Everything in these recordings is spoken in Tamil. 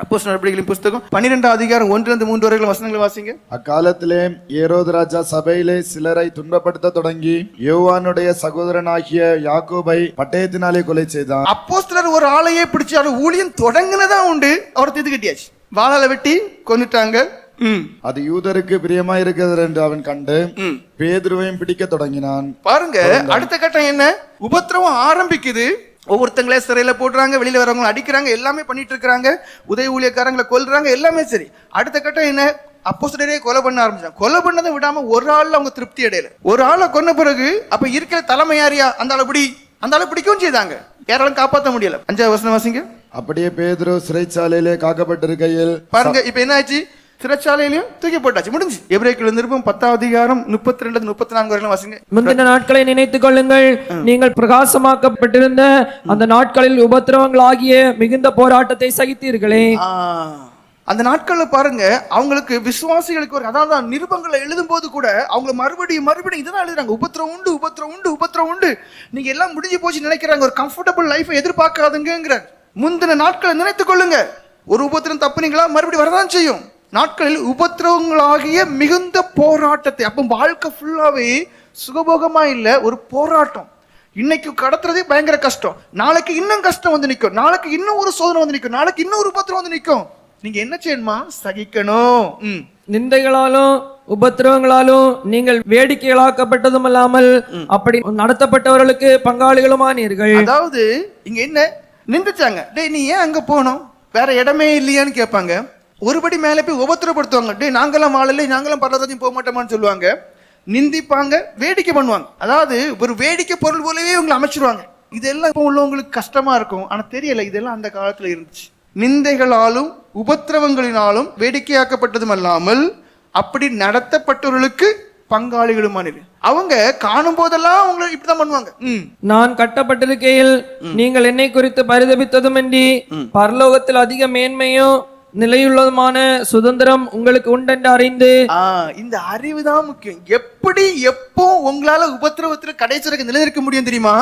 அப்போ நடவடிக்கைகளின் புஸ்தகம். பன்னிரெண்டாம் அதிகாரம் ஒன்றிலிருந்து மூன்று வரைக்கும் வசனங்களை வாசிங்க. அக்காலத்திலே ஏரோது ராஜா சபையிலே சிலரை துன்பப்படுத்த தொடங்கி யோவானுடைய சகோதரனாகிய யாக்கோபை பட்டயத்தினாலே கொலை செய்தான். அப்போஸ்தலர் ஒரு ஆளையே பிடிச்சு அவர் ஊழியம் தொடங்குனதா உண்டு. அவர் தீர்த்து கட்டியாச்சு. வாழால வெட்டி கொன்னுட்டாங்க. ம். அது யூதருக்கு பிரியமாயிருக்கிறது என்று அவன் கண்டு பேதுருவையும் பிடிக்க தொடங்கினான். பாருங்க அடுத்த கட்டம் என்ன? உபத்திரவம் ஆரம்பிக்குது. ஒவ்வொருத்தங்களே சிறையில போடுறாங்க வெளியில வரவங்களை அடிக்கிறாங்க எல்லாமே பண்ணிட்டு இருக்காங்க உதவி ஊழியக்காரங்களை கொல்றாங்க எல்லாமே சரி. அடுத்த கட்டம் என்ன? அப்போஸ்தலரே கொலை பண்ண ஆரம்பிச்சாங்க. கொலை பண்ணதை விடாம ஒரு ஆள்ல அவங்க திருப்தி அடையல. ஒரு ஆளை கொன்ன பிறகு அப்ப இருக்கிற தலைமை யாரியா அந்த ஆளை பிடி அந்த ஆளை பிடிக்கவும் செய்தாங்க. யாராலும் காப்பாற்ற முடியல. அஞ்சாவது வசனம் வாசிங்க. அப்படியே பேதுரு சிறைச்சாலையிலே காக்கப்பட்டிருக்கையில் பாருங்க இப்ப என்ன ஆச்சு சிறைச்சாலையிலையும் தூக்கி போட்டாச்சு. முடிஞ்சு எபிரேக்கில் நிருபம் பத்தாவது அதிகாரம் முப்பத்தி ரெண்டு முப்பத்தி நான்கு வரையிலும் வாசிங்க முந்தின நாட்களை நினைத்துக் கொள்ளுங்கள். நீங்கள் பிரகாசமாக்கப்பட்டிருந்த அந்த நாட்களில் உபத்திரவங்கள் ஆகிய மிகுந்த போராட்டத்தை சகித்தீர்களே. அந்த நாட்கள்ல பாருங்க அவங்களுக்கு விசுவாசிகளுக்கு ஒரு அதாவது நிருபங்களை எழுதும் போது கூட அவங்க மறுபடியும் மறுபடியும் இதுதான் எழுதுறாங்க. உபத்திரம் உண்டு உபத்திரம் உண்டு உபத்திரம் உண்டு. நீங்க எல்லாம் முடிஞ்சு போச்சு நினைக்கிறாங்க. ஒரு கம்ஃபர்டபுள் லைஃபை எதிர்பார்க்காதுங்கிறார் முந்தின நாட்களை நினைத்துக் கொள்ளுங்க. ஒரு உபத்திரம் தப்புனீங்களா? மறுபடியும் வரதான் செய்யும். நாட்களில் உபத்திரவங்களாகிய மிகுந்த போராட்டத்தை அப்போ வாழ்க்கை ஃபுல்லாவே சுகபோகமா இல்ல ஒரு போராட்டம். இன்னைக்கு கடத்துறதே பயங்கர கஷ்டம். நாளைக்கு இன்னும் கஷ்டம் வந்து நிக்கும். நாளைக்கு இன்னும் ஒரு சோதனை வந்து நிக்கும். நாளைக்கு இன்னும் ஒரு உபத்திரம் வந்து நிக்கும். நீங்க என்ன செய்யணுமா? சகிக்கணும். நிந்தைகளாலும் உபத்திரவங்களாலும் நீங்கள் வேடிக்கைகளாக்கப்பட்டதும் அல்லாமல் அப்படி நடத்தப்பட்டவர்களுக்கு பங்காளிகளுமானீர்கள் அதாவது இங்க என்ன? நின்றுச்சாங்க டேய் நீ ஏன் அங்க போனோம்? வேற இடமே இல்லையான்னு கேட்பாங்க. ஒருபடி மேல போய் உபத்திரப்படுத்துவாங்க. டேய் நாங்கெல்லாம் வாழலை நாங்கெல்லாம் பரலோகத்தையும் போக மாட்டோமான்னு சொல்லுவாங்க. நிந்திப்பாங்க வேடிக்கை பண்ணுவாங்க. அதாவது ஒரு வேடிக்கை பொருள் போலவே உங்களை அமைச்சிருவாங்க. இதெல்லாம் இப்போ உள்ளவங்களுக்கு கஷ்டமா இருக்கும். ஆனா தெரியல இதெல்லாம் அந்த காலத்துல இருந்துச்சு. நிந்தைகளாலும் உபத்திரவங்களினாலும் வேடிக்கையாக்கப்பட்டதும் அல்லாமல் அப்படி நடத்தப்பட்டவர்களுக்கு பங்காளிகளுமானது அவங்க காணும் போதெல்லாம் அவங்களை இப்படிதான் பண்ணுவாங்க நான் கட்டப்பட்டிருக்கையில் நீங்கள் என்னை குறித்து பரிதபித்ததுமின்றி பரலோகத்தில் அதிக மேன்மையும் நிலையுள்ளதுமான சுதந்திரம் உங்களுக்கு உண்டென்று அறிந்து இந்த அறிவு தான் முக்கியம். எப்படி எப்போ உங்களால உபத்திரவத்தில் கடைசி நிலைநிற்க முடியும் தெரியுமா?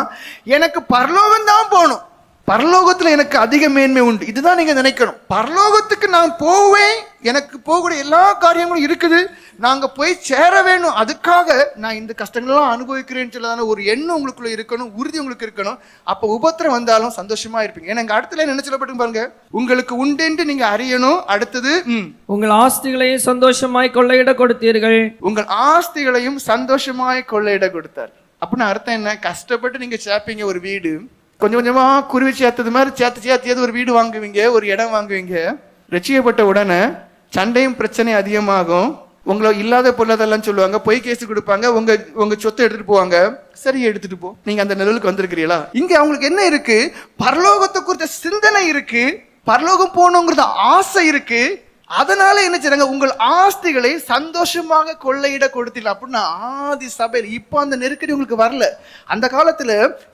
எனக்கு பரலோகம் தான் போகணும். பரலோகத்துல எனக்கு அதிக மேன்மை உண்டு. இதுதான் நீங்க நினைக்கணும். பரலோகத்துக்கு நான் போவேன். எனக்கு போகக்கூடிய எல்லா காரியங்களும் இருக்குது. நாங்க போய் சேர வேணும் அதுக்காக நான் இந்த கஷ்டங்கள்லாம் அனுபவிக்கிறேன்னு சொல்லதான ஒரு எண்ணம் உங்களுக்குள்ள இருக்கணும். உறுதி உங்களுக்கு இருக்கணும். அப்ப உபத்திரம் வந்தாலும் சந்தோஷமா இருப்பீங்க. ஏன்னா இங்க அடுத்துல என்ன சொல்லப்பட்டு பாருங்க? உங்களுக்கு உண்டென்று நீங்க அறியணும். அடுத்தது உங்கள் ஆஸ்திகளை சந்தோஷமாய் கொள்ளையிட கொடுத்தீர்கள். உங்கள் ஆஸ்திகளையும் சந்தோஷமாய் கொள்ளையிட கொடுத்தார். அப்படின்னு அர்த்தம் என்ன? கஷ்டப்பட்டு நீங்க சேர்ப்பீங்க ஒரு வீடு. கொஞ்சம் கொஞ்சமா குருவி சேர்த்தது மாதிரி சேர்த்து சேர்த்தியது ஒரு வீடு வாங்குவீங்க ஒரு இடம் வாங்குவீங்க. ரட்சிக்கப்பட்ட உடனே சண்டையும் பிரச்சனை அதிகமாகும். உங்களை இல்லாத பொருளாதாரம் சொல்லுவாங்க பொய் கேஸ் கொடுப்பாங்க உங்க உங்க சொத்தை எடுத்துட்டு போவாங்க. சரி எடுத்துட்டு போ. நீங்க அந்த நிழலுக்கு வந்திருக்கிறீங்களா? இங்க அவங்களுக்கு என்ன இருக்கு? பரலோகத்தை குறித்த சிந்தனை இருக்கு. பரலோகம் போகணுங்கிறத ஆசை இருக்கு. அதனால என்ன செய்றாங்க? உங்கள் ஆஸ்திகளை சந்தோஷமாக கொள்ளையிட கொடுத்தீங்க அப்படின்னா ஆதி சபையில் இப்போ அந்த நெருக்கடி உங்களுக்கு வரல. அந்த காலத்துல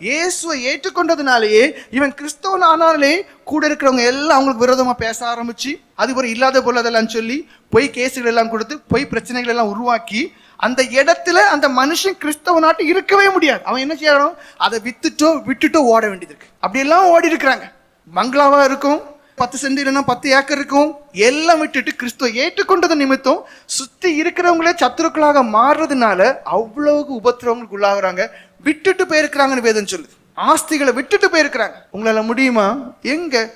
இயேசுவை ஏற்றுக்கொண்டதுனாலேயே இவன் கிறிஸ்தவன் ஆனாலே கூட இருக்கிறவங்க எல்லாம் அவங்களுக்கு விரோதமா பேச ஆரம்பிச்சு அது ஒரு இல்லாத பொருளதெல்லாம் சொல்லி பொய் கேசுகள் எல்லாம் கொடுத்து பொய் பிரச்சனைகள் எல்லாம் உருவாக்கி அந்த இடத்துல அந்த மனுஷன் கிறிஸ்தவ நாட்டு இருக்கவே முடியாது. அவன் என்ன செய்யணும் அதை வித்துட்டோ விட்டுட்டோ ஓட வேண்டியது இருக்கு. அப்படியெல்லாம் ஓடி இருக்கிறாங்க பங்களாவா இருக்கும் பத்து சென்ட் இல்லைன்னா பத்து ஏக்கர் இருக்கும். எல்லாம் விட்டுட்டு கிறிஸ்துவ ஏற்றுக்கொண்டது நிமித்தம் சுத்தி இருக்கிறவங்களே சத்துருக்களாக மாறுறதுனால அவ்வளவு உபத்திரவங்களுக்கு உள்ளாகுறாங்க. விட்டுட்டு போயிருக்கிறாங்கன்னு வேதம் சொல்லுது. ஆஸ்திகளை விட்டுட்டு போயிருக்கிறாங்க. உங்களால முடியுமா? எங்க?